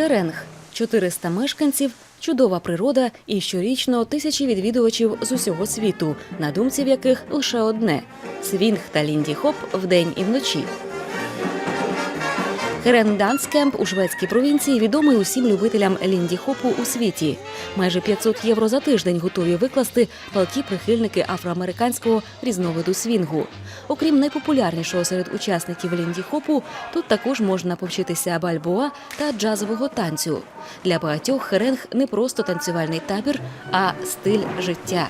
Херенг 400 мешканців, чудова природа і щорічно тисячі відвідувачів з усього світу, на думці в яких лише одне свінг та лінді хоп вдень і вночі. Херен Данс Кемп у шведській провінції відомий усім любителям лінді хопу у світі. Майже 500 євро за тиждень готові викласти палкі прихильники афроамериканського різновиду свінгу. Окрім найпопулярнішого серед учасників лінді хопу, тут також можна повчитися бальбоа та джазового танцю. Для багатьох херенг не просто танцювальний табір, а стиль життя.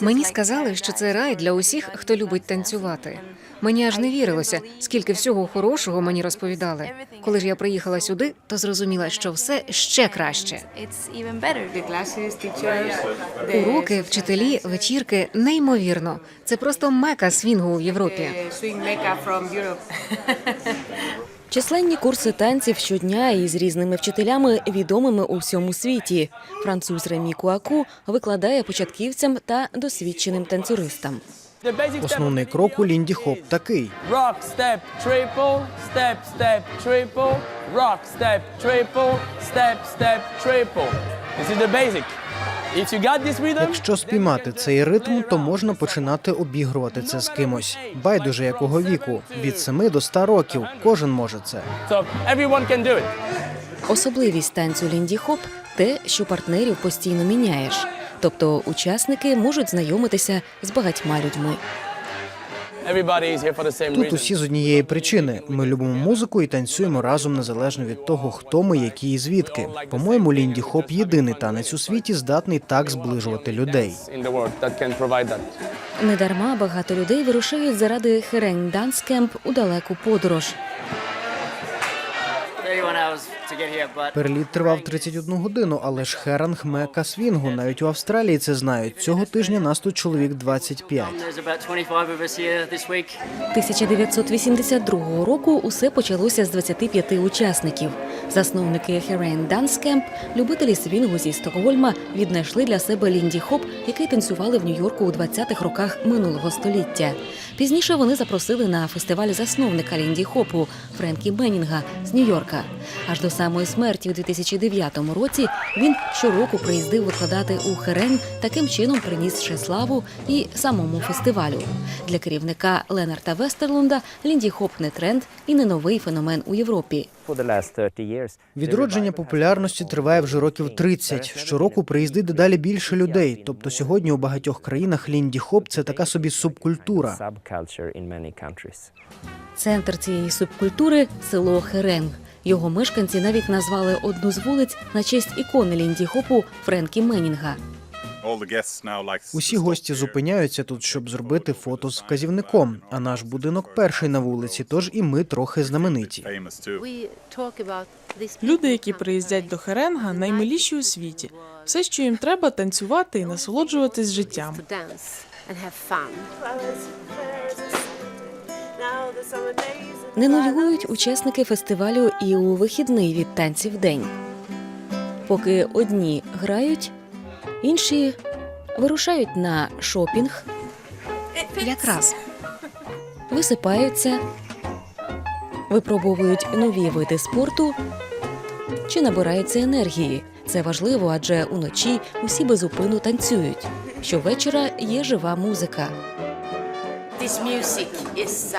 Мені сказали, що це рай для усіх, хто любить танцювати. Мені аж не вірилося, скільки всього хорошого мені розповідали. Коли ж я приїхала сюди, то зрозуміла, що все ще краще. Уроки, вчителі, вечірки неймовірно. Це просто мека свінгу в Європі. Численні курси танців щодня із різними вчителями, відомими у всьому світі. Француз Ремі Куаку викладає початківцям та досвідченим танцюристам. Основний крок у лінді хоп такий. Rock, step, triple, step, step, triple, rock, step, triple, step, step, triple. This is the basic. Якщо спіймати цей ритм, то можна починати обігрувати це з кимось. Байдуже якого віку від 7 до 100 років. Кожен може це. so everyone can do it. Особливість танцю лінді хоп те, що партнерів постійно міняєш. Тобто учасники можуть знайомитися з багатьма людьми. Тут reason. усі з однієї причини. Ми любимо музику і танцюємо разом незалежно від того, хто ми, які і звідки. По-моєму, лінді хоп єдиний танець у світі, здатний так зближувати людей. Недарма багато людей вирушають заради Херень Данскемп у далеку подорож. Переліт тривав 31 годину, але ж Херанг мека свінгу. Навіть у Австралії це знають. Цього тижня нас тут чоловік 25. There's about 25 of us here this week. 1982 року усе почалося з 25 учасників. Засновники Херен Данс Кемп, любителі свінгу зі Стокгольма, віднайшли для себе лінді хоп, який танцювали в Нью-Йорку у 20-х роках минулого століття. Пізніше вони запросили на фестиваль засновника лінді хопу Френкі Беннінга з Нью-Йорка. Аж до самої смерті у 2009 році він щороку приїздив викладати у Херен, таким чином принісши славу і самому фестивалю. Для керівника Ленарта Вестерлунда лінді хоп не тренд і не новий феномен у Європі. Відродження популярності триває вже років 30. Щороку приїздить дедалі більше людей. Тобто сьогодні у багатьох країнах лінді хоп це така собі субкультура. Центр цієї субкультури село Херенг. Його мешканці навіть назвали одну з вулиць на честь ікони лінді хопу Френкі Меннінга. Усі гості зупиняються тут, щоб зробити фото з вказівником. А наш будинок перший на вулиці, тож і ми трохи знамениті. Люди, які приїздять до Херенга, наймиліші у світі. Все, що їм треба, танцювати і насолоджуватись життям. Не нудьгують учасники фестивалю і у вихідний від танців день. Поки одні грають, інші вирушають на шопінг, Якраз висипаються, випробовують нові види спорту чи набираються енергії. Це важливо, адже уночі усі безупину танцюють. Щовечора є жива музика. This music is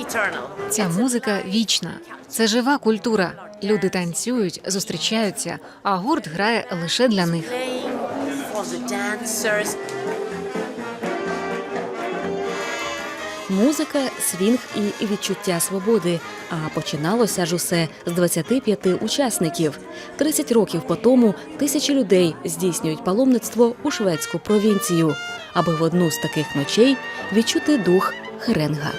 eternal. ця музика вічна. Це жива культура. Люди танцюють, зустрічаються, а гурт грає лише для них. Музика, свінг і відчуття свободи. А починалося ж усе з 25 учасників. 30 років по тому тисячі людей здійснюють паломництво у шведську провінцію, аби в одну з таких ночей відчути дух Херенга.